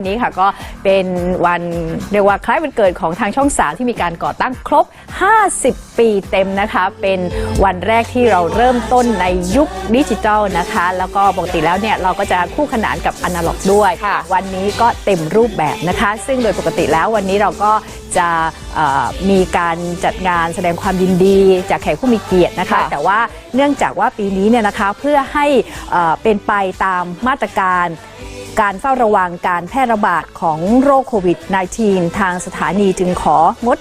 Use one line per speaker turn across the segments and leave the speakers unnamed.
นี้ค่ะก็เป็นวันเรียกว่าคล้ายวันเกิดของทางช่องสามที่มีการก่อตั้งครบ 50 ปีเต็มนะคะ เป็นวันแรกที่เราเริ่มต้นในยุคดิจิทัลนะคะ แล้วก็ปกติแล้วเนี่ยเราก็จะคู่ขนานกับอนาล็อกด้วย
ค่ะ
วันนี้ก็เต็มรูปแบบนะคะ ซึ่งโดยปกติแล้ววันนี้เราก็จะเอ่อมีการจัดงานแสดงความยินดีจากแขกผู้มีเกียรตินะคะ
ค่ะ
แต่ว่าเนื่องจากว่าปีนี้เนี่ยนะคะเพื่อให้เอ่อเป็นไปตามมาตรการ การเฝ้าระวังการแพร่ระบาดของโรคโควิด -19 ทางสถานีจึงของด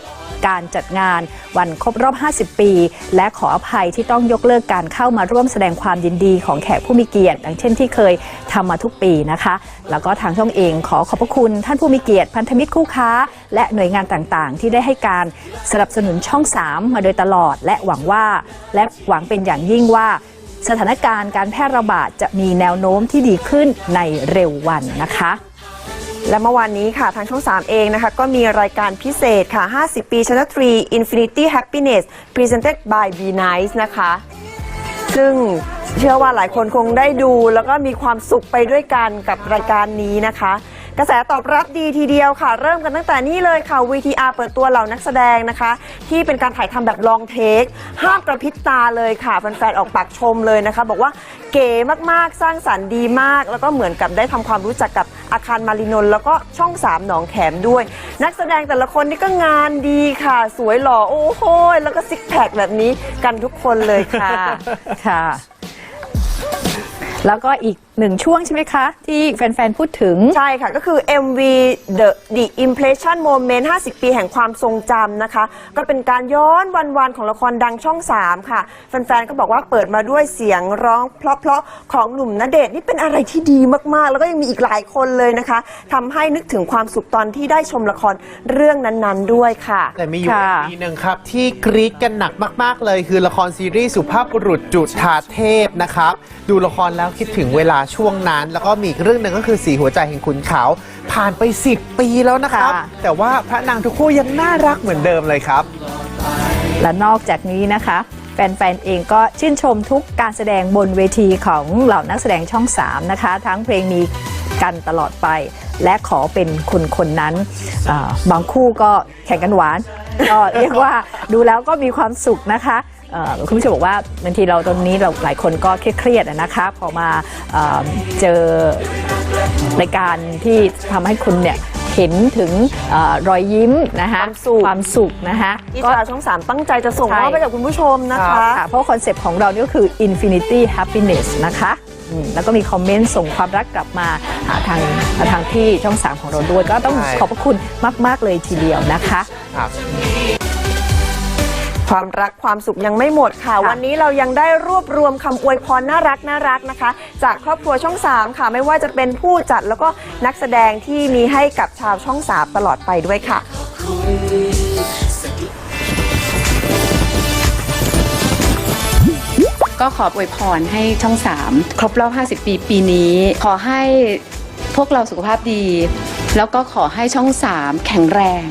การจัดงานวันครบรอบ 50 ปี และขออภัยที่ต้องยกเลิกการเข้ามาร่วมแสดงความยินดีของแขกผู้มีเกียรติอย่างเช่นที่เคยทำมาทุกปีนะคะ แล้วก็ทางช่องเองขอขอบพระคุณท่านผู้มีเกียรติพันธมิตรคู่ค้า และหน่วยงานต่างๆ ที่ได้ให้การสนับสนุนช่อง 3 มาโดยตลอด และหวังว่า และหวังเป็นอย่างยิ่งว่า สถานการณ์การแพร่ระบาดจะมีแนวโน้มที่ดีขึ้นในเร็ววันนะคะ
และเมื่อวานนี้ค่ะทางช่อง 3 เองนะคะ ก็มีรายการพิเศษค่ะ 50 ปีชนตรี Infinity Happiness Presented by Be Nice นะคะ ซึ่งเชื่อว่าหลายคนคงได้ดูแล้วก็มีความสุขไปด้วยกันกับรายการนี้นะคะ กระแสตอบรับดีทีเดียวค่ะ เริ่มกันตั้งแต่นี่เลยค่ะ VTR เปิดตัวเหล่านักแสดงนะคะ ที่เป็นการถ่ายทำแบบลองเทคห้ามกระพริบตาเลยค่ะแฟนๆออกปากชมเลยนะคะ บอกว่าเก๋มากๆสร้างสรรค์ดีมาก แล้วก็เหมือนกับได้ทำความรู้จักกับอาคารมารินนแล้วก็ช่อง 3 หนองแขมด้วย นักแสดงแต่ละคนนี่ก็งานดีค่ะ สวยหล่อโอ้โหแล้วก็ซิกแพคแบบนี้กันทุกคนเลยค่ะ
ค่ะ แล้วก็อีก หนึ่งช่วงใช่ไหมคะ ที่แฟน ๆ พูดถึง
ใช่ค่ะ ก็คือ MV The The Impression Moment 50 ปีแห่งความทรงจำนะคะ ก็เป็นการย้อนวันๆของละครดังช่อง 3 ค่ะ แฟน ๆ ก็บอกว่าเปิดมาด้วยเสียงร้องเพราะๆของหนุ่มณเดชน์นี่เป็นอะไรที่ดีมากๆ แล้วก็ยังมีอีกหลายคนเลยนะคะทำให้นึกถึงความสุขตอนที่ได้ชมละครเรื่องนั้นๆด้วยค่ะ
แต่มีอยู่
ค่ะ
ปีหนึ่งครับ ที่กรี๊ดกันหนักมาก ๆ เลย คือละครซีรีส์สุภาพบุรุษจุฑาเทพนะครับ ดูละครแล้วคิดถึงเวลาช่วงนั้น แล้วก็มีอีกเรื่องหนึ่งก็คือสีหัวใจแห่งขุนเขาผ่านไป 10 ปีแล้วนะครับ
ค่ะ
แต่ว่าพระนางทุกคู่ยังน่ารักเหมือนเดิมเลยครับ
และนอกจากนี้นะคะ แฟน ๆ เองก็ชื่นชมทุกการแสดงบนเวทีของเหล่านักแสดงช่อง 3 นะคะ ทั้งเพลงมีกันตลอดไป และขอเป็นคนคนนั้นอ่าบางคู่ก็แข่งกันหวาน ก็เรียกว่าดูแล้วก็มีความสุขนะคะเอ่อ คุณผู้ชมบอกว่าบางทีเราตอนนี้เราหลายคนก็เครียดๆอะนะคะพอมาเอ่อเจอรายการที่ทำให้คุณเนี่ยเห็นถึงเออรอยยิ้มนะคะ
ความสุข
ความสุขนะคะ
ที่
ก็
ชาวช่อง3ตั้งใจจะส่ง
ใช่
มอบให้กับคุณผู้ชมนะคะ
ค่ะเพราะคอนเซปต์ของเรานี่ก็คือ infinity happiness นะคะอืมแล้วก็มีคอมเมนต์ส่งความรักกลับมาหาทางหาทางที่ช่อง 3 ของเราด้วย ก็ต้อง
ใช่
ขอบพระคุณมาก ๆ เลยทีเดียวนะคะ
ครับ
ความรักความสุขยังไม่หมดค่ะ
ค่ะ
วันนี้เรายังได้รวบรวมคำอวยพรน่ารักน่ารักนะคะ จากครอบครัวช่อง 3 ค่ะ ไม่ว่าจะเป็นผู้จัดแล้วก็นักแสดงที่มีให้กับชาวช่อง 3 ตลอดไปด้วยค่ะ
ก็ขออวยพรให้ช่อง 3 ครบรอบ 50 ปีปีนี้ ขอให้พวกเราสุขภาพดี แล้วก็ขอให้ช่อง 3 แข็งแรง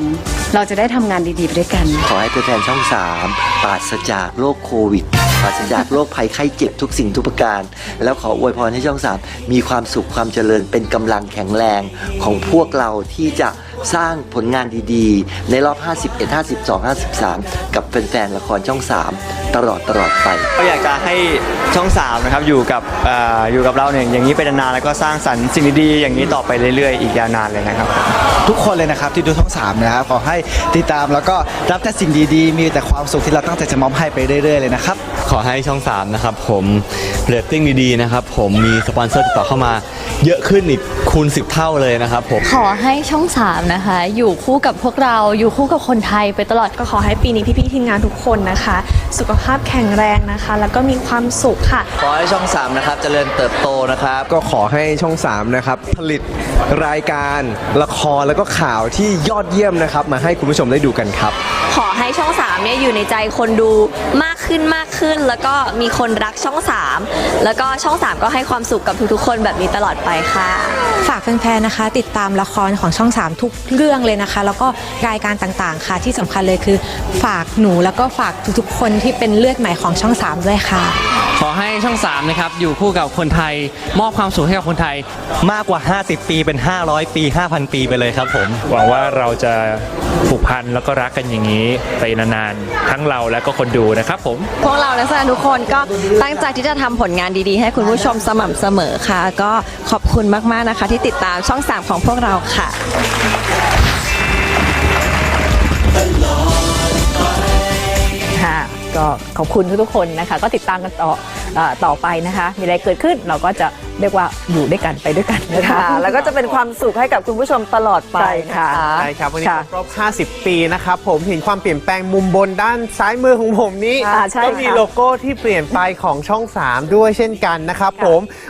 เราจะได้ทำงานดีๆไปด้วยกัน
ขอให้ตัวแทนช่อง 3 ปราศจากโรคโควิด ปราศจากโรคภัยไข้เจ็บทุกสิ่งทุกประการ แล้วขออวยพรให้ช่อง 3 มีความสุขความเจริญเป็นกำลังแข็งแรงของพวกเราที่จะ สร้างผลงานดีๆ ในรอบ 51 52 53 กับแฟนๆละครช่อง 3 ตลอดตลอดไป
ก็อยากจะให้ช่อง3นะครับอยู่กับเอ่ออยู่กับเราเนี่ยอย่างนี้ไปนานๆแล้วก็สร้างสรรค์สิ่งดีๆอย่างนี้ต่อไปเรื่อยๆ อีกยาวนานเลยนะครับ
ทุกคนเลยนะครับที่ดูช่องสามนะครับขอให้ติดตามแล้วก็รับแต่สิ่งดีๆ มีแต่ความสุขที่เราตั้งใจจะมอบให้ไปเรื่อยๆเลยนะครับ
ขอให้ช่อง 3 นะครับผมเรตติ้งดีๆนะครับผมมีสปอนเซอร์ติดต่อเข้ามา เยอะขึ้นอีกคูณ 10 เท่าเลยนะครับผม
ขอให้ช่อง3นะคะ อยู่คู่กับพวกเราอยู่คู่กับคนไทยไปตลอด
ก็ขอให้ปีนี้พี่ๆทีมงานทุกคนนะคะ สุขภาพแข็งแรงนะคะ แล้วก็มีความสุขค่ะ
ขอให้ช่อง 3 นะครับเจริญเติบโตนะครับ
ก็ขอให้ช่อง 3 นะครับ ผลิตรายการละครแล้วก็ข่าวที่ยอดเยี่ยมนะครับ มาให้คุณผู้ชมได้ดูกันครับ
ขอให้ช่อง3เนี่ยอยู่ในใจคนดูมาก
ขึ้นมากขึ้น แล้วก็มีคนรักช่อง 3 แล้วก็ช่อง 3 ก็ให้ความสุขกับทุกๆ คนแบบนี้ตลอดไปค่ะ
ฝากแฟนๆนะคะ ติดตามละครของช่อง 3 ทุกเรื่องเลยนะคะ แล้วก็รายการต่างๆค่ะ ที่สำคัญเลยคือ ฝากหนูแล้วก็ฝากทุกๆ คนที่เป็นเลือดใหม่ของช่อง 3 ด้วยค่ะ
ขอให้ช่อง3นะครับอยู่คู่กับคนไทย มอบความสุขให้กับคนไทย
มากกว่า 50 ปีเป็น 500 ปี 5,000 ปีไปเลยครับผม
หวังว่าเราจะ ผูกพันแล้วก็รักกันอย่างนี้ไปนานๆทั้งเราและก็คนดูนะครับผม
พวกเรานักแสดงทุกคนก็ตั้งใจที่จะทำผลงานดีๆ ให้คุณผู้ชมสม่ำเสมอค่ะ ก็ขอบคุณมากๆนะคะ ที่ติดตามช่อง 3 ของพวกเราค่ะ
ค่ะ ก็ขอบคุณทุกๆคนนะคะ ก็ติดตามกันต่อเอ่อต่อไปนะคะ มีอะไรเกิดขึ้นเราก็จะเรียกว่าอยู่ด้วยกันไปด้วยกันนะคะ
ค่ะ แล้วก็จะเป็นความสุขให้กับคุณผู้ชมตลอดไป
ใช่ค่ะ
นะคะ
ใช่ครับ วันนี้
ค่ะ
ครบรอบ 50 ปีนะครับ ผมเห็นความเปลี่ยนแปลงมุมบนด้านซ้ายมือของผมนี้
อ่าใช่
ก็มี
ค่ะ
โลโก้ที่เปลี่ยนไปของช่อง 3 ด้วยเช่นกันนะครับผม